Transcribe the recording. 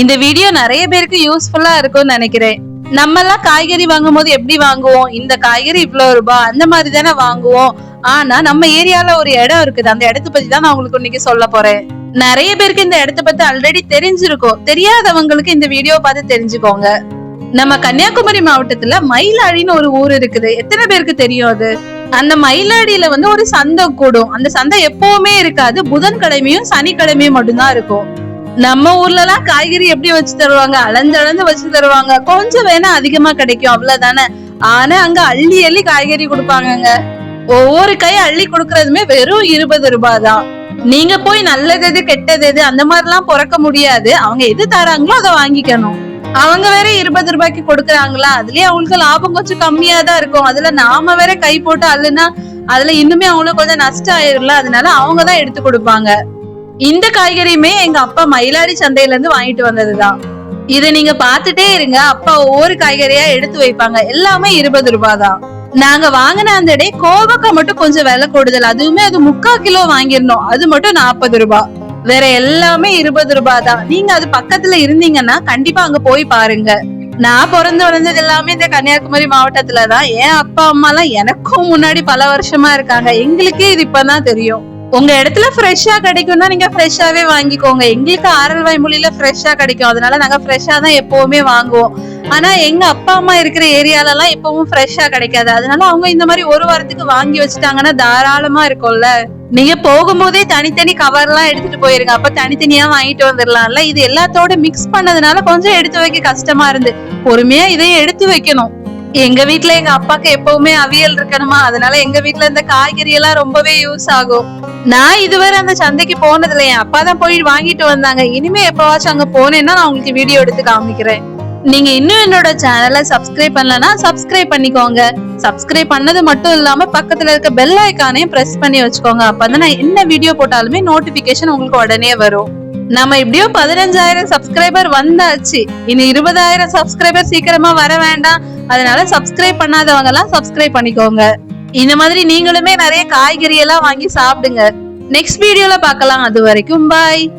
இந்த வீடியோ நிறைய பேருக்கு யூஸ்ஃபுல்லா இருக்கும்னு நினைக்கிறேன். நம்ம எல்லாம் காய்கறி வாங்கும் போது எப்படி வாங்குவோம்? இந்த காய்கறி இவ்வளவு ரூபாய் அந்த மாதிரி தானே வாங்குவோம். ஆனா நம்ம ஏரியால ஒரு இடம் இருக்குது. அந்த இடத்த பத்தி தான் நான் உங்களுக்கு இன்னைக்கு சொல்ல போறேன். நிறைய பேருக்கு இந்த இடத்த பத்தி ஆல்ரெடி தெரிஞ்சிருக்கும். தெரியாதவங்களுக்கு இந்த வீடியோ பார்த்து தெரிஞ்சுக்கோங்க. நம்ம கன்னியாகுமரி மாவட்டத்துல மயிலாடின்னு ஒரு ஊர் இருக்குது. எத்தனை பேருக்கு தெரியும் அது? அந்த மயிலாடியில வந்து ஒரு சந்தை கூடும். அந்த சந்தை எப்பவுமே இருக்காது. புதன்கிழமையும் சனிக்கிழமையும் மட்டும்தான் இருக்கும். நம்ம ஊர்ல எல்லாம் காய்கறி எப்படி வச்சு தருவாங்க? அலைஞ்சு அலைஞ்சு வச்சு தருவாங்க. கொஞ்சம் வேணா அதிகமா கிடைக்கும். அவ்வளவுதானே? ஆனா அங்க அள்ளி அள்ளி காய்கறி கொடுப்பாங்கங்க. ஒவ்வொரு கை அள்ளி கொடுக்கறதுமே வெறும் இருபது ரூபாய் தான் நீங்க போய் நல்லது எது கெட்டது எது அந்த மாதிரி எல்லாம் பொறக்க முடியாது. அவங்க எது தராங்களோ அதை வாங்கிக்கணும். அவங்க வேற இருபது ரூபாய்க்கு கொடுக்கறாங்களா? அதுலயே அவங்களுக்கு லாபம் கொஞ்சம் கம்மியா தான் இருக்கும். அதுல நாம வேற கை போட்டு அள்ளுனா அதுல இன்னுமே அவங்களுக்கு கொஞ்சம் நஷ்டம் ஆயிரும்ல. அதனால அவங்கதான் எடுத்து கொடுப்பாங்க. இந்த காய்கறியுமே எங்க அப்பா மயிலாடி சந்தையில இருந்து வாங்கிட்டு வந்ததுதான். இத நீங்க பாத்துட்டே இருங்க. அப்பா ஒவ்வொரு காய்கறியா எடுத்து வைப்பாங்க. எல்லாமே இருபது ரூபாய் தான் நாங்க வாங்கின அந்த டே கோவக்காய் மட்டும் கொஞ்சம் விலை கூடுதல். அதுவுமே அது முக்கா கிலோ வாங்கிருந்தோம் அது மட்டும் நாற்பது ரூபாய் வேற எல்லாமே இருபது ரூபாய் தான் நீங்க அது பக்கத்துல இருந்தீங்கன்னா கண்டிப்பா அங்க போய் பாருங்க. நான் பிறந்து வளர்ந்தது எல்லாமே இந்த கன்னியாகுமரி மாவட்டத்துல தான் என் அப்பா அம்மா எல்லாம் எனக்கும் முன்னாடி பல வருஷமா இருக்காங்க. எங்களுக்கே இது இப்பதான் தெரியும். உங்க இடத்துல ஃப்ரெஷ்ஷா கிடைக்கும்னா நீங்க ஃப்ரெஷ்ஷாவே வாங்கிக்கோங்க. எங்களுக்கு ஆரல்வாய் வாய்மொழியில ஃப்ரெஷ்ஷா கிடைக்கும். அதனால நாங்க ஃப்ரெஷ்ஷா தான் எப்பவுமே வாங்குவோம். ஆனா எங்க அப்பா அம்மா இருக்கிற ஏரியால எல்லாம் எப்பவும் ஃப்ரெஷ்ஷா கிடைக்காது. அதனால அவங்க இந்த மாதிரி ஒரு வாரத்துக்கு வாங்கி வச்சுட்டாங்கன்னா தாராளமா இருக்கும்ல. நீங்க போகும்போதே தனித்தனி கவர்லாம் எடுத்துட்டு போயிருங்க. அப்ப தனித்தனியா வாங்கிட்டு வந்துடலாம்ல இது எல்லாத்தோட மிக்ஸ் பண்ணதுனால கொஞ்சம் எடுத்து வைக்க கஷ்டமா இருந்து. பொறுமையா இதையும் எடுத்து வைக்கணும். எங்க வீட்ல எங்க அப்பாக்கு எப்பவுமே அவியல் இருக்கணுமா? அதனால எங்க வீட்ல இந்த காய்கறி எல்லாம் ரொம்பவே யூஸ் ஆகும். நான் இதுவரை அந்த சந்தைக்கு போனதுல என் அப்பா தான் போய் வாங்கிட்டு வந்தாங்க. இனிமே எப்பவாச்சும் அங்க போனேன்னா நான் உங்களுக்கு வீடியோ எடுத்து காமிக்கிறேன். நீங்க இன்னும் என்னோட சேனலை சப்ஸ்கிரைப் பண்ணலனா சப்ஸ்கிரைப் பண்ணிக்கோங்க. சப்ஸ்கிரைப் பண்ணது மட்டும் இல்லாம பக்கத்துல இருக்க பெல் ஐக்கானையும் பிரஸ் பண்ணி வச்சுக்கோங்க. அப்பதான் நான் என்ன வீடியோ போட்டாலுமே நோட்டிபிகேஷன் உங்களுக்கு உடனே வரும். நம்ம எப்படியோ பதினஞ்சாயிரம் சப்ஸ்கிரைபர் வந்தாச்சு. இனி இருபதாயிரம் சப்ஸ்கிரைபர் சீக்கிரமா வர வேண்டாம். அதனால சப்ஸ்கிரைப் பண்ணாதவங்க எல்லாம் சப்ஸ்கிரைப் பண்ணிக்கோங்க. இந்த மாதிரி நீங்களுமே நிறைய காய்கறி எல்லாம் வாங்கி சாப்பிடுங்க. நெக்ஸ்ட் வீடியோல பார்க்கலாம். அது வரைக்கும் பாய்